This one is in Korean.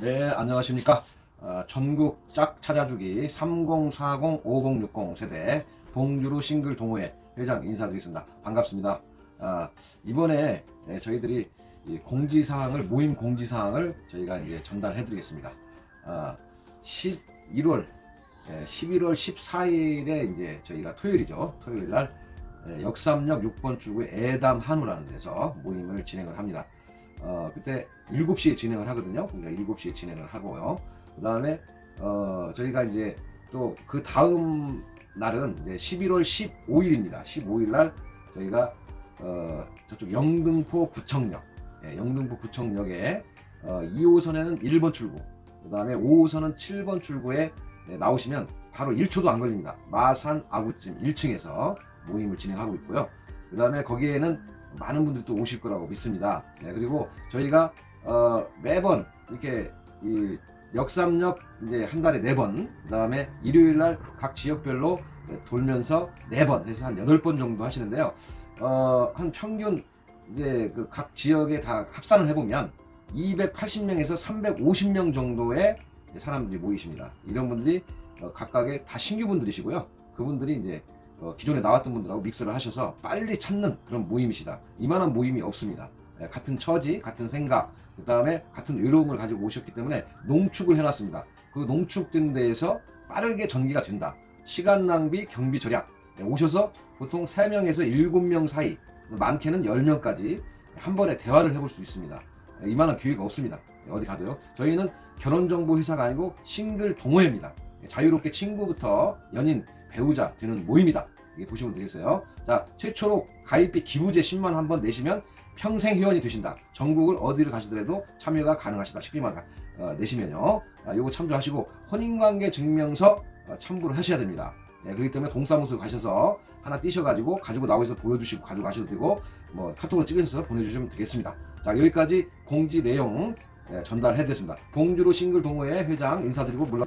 네, 안녕하십니까. 어, 전국 짝 찾아주기 3040-5060 세대 봉주루 싱글 동호회 회장 인사드리겠습니다. 반갑습니다. 아, 이번에 네, 저희들이 이 공지사항을, 모임 공지사항을 저희가 이제 전달해드리겠습니다. 아, 11월, 11월 14일에 이제 저희가 토요일이죠. 토요일 날 예, 역삼역 6번 출구의 애담 한우라는 데서 모임을 진행을 합니다. 어, 그때 7시에 진행을 하거든요. 그러니까 7시에 진행을 하고요. 그 다음에, 어, 저희가 이제 또 그 다음 날은 이제 11월 15일입니다. 15일 날 저희가, 어, 저쪽 영등포 구청역, 예, 영등포 구청역에, 어, 2호선에는 1번 출구, 그 다음에 5호선은 7번 출구에 네, 나오시면 바로 1초도 안 걸립니다. 마산 아구찜 1층에서 모임을 진행하고 있고요. 그 다음에 거기에는 많은 분들이 또 오실 거라고 믿습니다. 네, 그리고 저희가 어, 매번 이렇게 이 역삼역 이제 한 달에 네 번, 그 다음에 일요일 날 각 지역별로 네, 돌면서 네 번, 그래서 한 여덟 번 정도 하시는데요. 어, 한 평균 이제 그 각 지역에 다 합산을 해보면 280명에서 350명 정도의 사람들이 모이십니다. 이런 분들이 어, 각각의 다 신규 분들이시고요. 그분들이 이제 어, 기존에 나왔던 분들하고 믹스를 하셔서 빨리 찾는 그런 모임이시다. 이만한 모임이 없습니다. 예, 같은 처지, 같은 생각, 그 다음에 같은 외로움을 가지고 오셨기 때문에 농축을 해놨습니다. 그 농축된 데에서 빠르게 전기가 된다. 시간 낭비, 경비 절약. 예, 오셔서 보통 3명에서 7명 사이, 많게는 10명까지 한 번에 대화를 해볼 수 있습니다. 예, 이만한 기회가 없습니다. 예, 어디 가도요. 저희는 결혼정보 회사가 아니고 싱글 동호회입니다. 예, 자유롭게 친구부터 연인, 배우자 되는 모임이다. 이게 보시면 되겠어요. 자, 최초로 가입비 기부제 10만 원한번 내시면 평생 회원이 되신다. 전국을 어디를 가시더라도 참여가 가능하시다. 10비만 어, 내시면요. 아, 요거 참조하시고 혼인관계 증명서 어, 첨부를 하셔야 됩니다. 네, 그렇기 때문에 동사무소 가셔서 하나 띄셔가지고 가지고 나오셔서 보여주시고 가지고 가셔도 되고 뭐 카톡으로 찍으셔서 보내주시면 되겠습니다. 자 여기까지 공지 내용 예, 전달해드렸습니다. 봉주로 싱글 동호회 회장 인사드리고 물러.